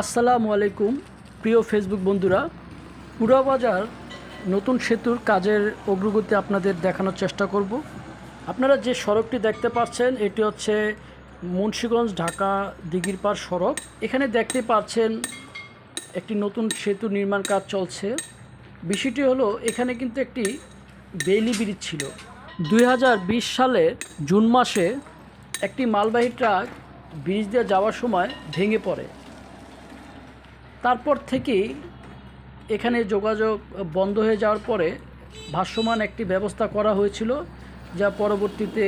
আসসালামু আলাইকুম, প্রিয় ফেসবুক বন্ধুরা। পুরাবাজার নতুন সেতুর কাজের অগ্রগতি আপনাদের দেখানোর চেষ্টা করব। আপনারা যে সড়কটি দেখতে পাচ্ছেন, এটি হচ্ছে মুন্সীগঞ্জ ঢাকা দিঘিরপাড় সড়ক। এখানে দেখতে পাচ্ছেন একটি নতুন সেতু নির্মাণ কাজ চলছে। বিষয়টি হলো, এখানে কিন্তু একটি বেইলি ব্রিজ ছিল। দুই হাজার বিশ সালে জুন মাসে একটি মালবাহী ট্রাক ব্রিজ দিয়ে যাওয়ার সময় ভেঙে পড়ে। তারপর থেকেই এখানে যোগাযোগ বন্ধ হয়ে যাওয়ার পরে ভাষ্যমান একটি ব্যবস্থা করা হয়েছিল, যা পরবর্তীতে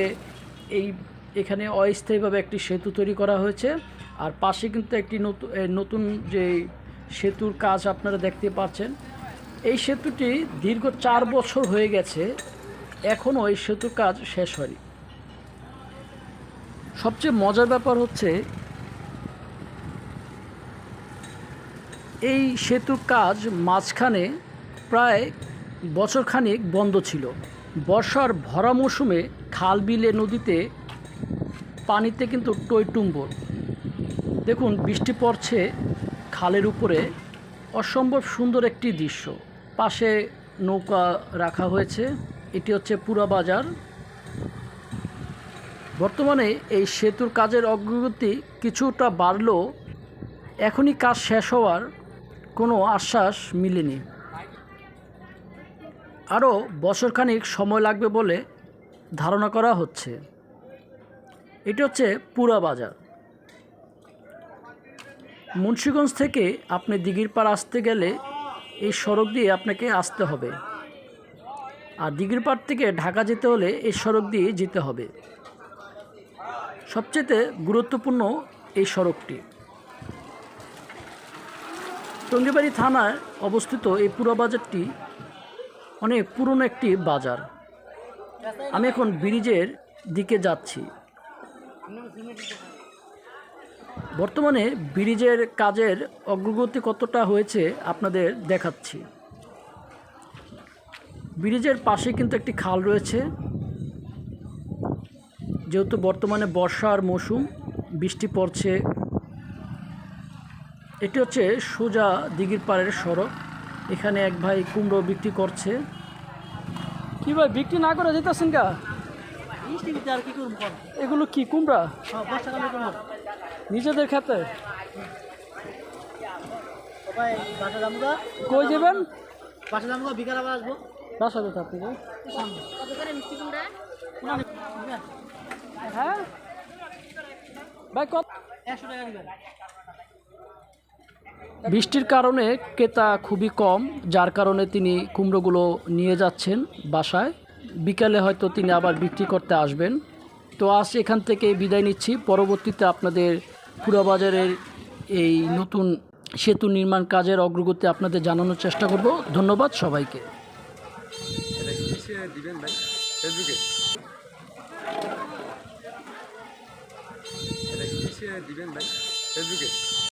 এই এখানে অস্থায়ীভাবে একটি সেতু তৈরি করা হয়েছে। আর পাশে কিন্তু একটি নতুন নতুন যে সেতুর কাজ আপনারা দেখতে পাচ্ছেন, এই সেতুটি দীর্ঘ চার বছর হয়ে গেছে এখনও এই সেতুর কাজ শেষ হয়নি। সবচেয়ে মজার ব্যাপার হচ্ছে এই সেতুর কাজ মাঝখানে প্রায় বছরখানেক বন্ধ ছিল। বর্ষার ভরা মৌসুমে খাল বিলে নদীতে পানিতে কিন্তু টইটুম্বর। দেখুন, বৃষ্টি পড়ছে খালের উপরে। অসম্ভব সুন্দর একটি দৃশ্য। পাশে নৌকা রাখা হয়েছে। এটি হচ্ছে পুরা বাজার। বর্তমানে এই সেতুর কাজের অগ্রগতি কিছুটা বাড়লেও এখনই কাজ শেষ হওয়ার কোনো আশ্বাস মিলেনি। আরও বছরখানিক সময় লাগবে বলে ধারণা করা হচ্ছে। এটি হচ্ছে পুরা বাজার। মুন্সীগঞ্জ থেকে আপনি দিঘির পাড় আসতে গেলে এই সড়ক দিয়ে আপনাকে আসতে হবে। আর দিঘির পাড় থেকে ঢাকা যেতে হলে এই সড়ক দিয়ে যেতে হবে। সবচেয়ে গুরুত্বপূর্ণ এই সড়কটি। টঙ্গিবাড়ি থানায় অবস্থিত এই পুরো বাজারটি অনেক পুরনো একটি বাজার। আমি এখন ব্রিজের দিকে যাচ্ছি। বর্তমানে ব্রিজের কাজের অগ্রগতি কতটা হয়েছে আপনাদের দেখাচ্ছি। ব্রিজের পাশে কিন্তু একটি খাল রয়েছে। যেহেতু বর্তমানে বর্ষার মৌসুম, বৃষ্টি পড়ছে এটি হচ্ছে সোজা দিঘির পাড়ের সড়ক। এখানে এক ভাই কুমড়ো বিক্রি করছে। কি ভাই বিক্রি না করে যেতেছেন গা কি এগুলো কি কুমড়া? তোমার নিজেদের খেতে কই দেবেন বাসা যাব গা বিকাল আবার আসব বাসা কোথা থেকে কত করে মিষ্টি কুমড়া? হ্যাঁ? ভাই কত? একশো টাকা দিবেন। বৃষ্টির কারণে ক্রেতা খুবই কম, যার কারণে তিনি কুমড়োগুলো নিয়ে যাচ্ছেন বাসায়। বিকালে হয়তো তিনি আবার বিক্রি করতে আসবেন। তো আজ এখান থেকে বিদায় নিচ্ছি। পরবর্তীতে আপনাদের পুরাবাজারের এই নতুন সেতু নির্মাণ কাজের অগ্রগতি আপনাদের জানানোর চেষ্টা করব। ধন্যবাদ সবাইকে।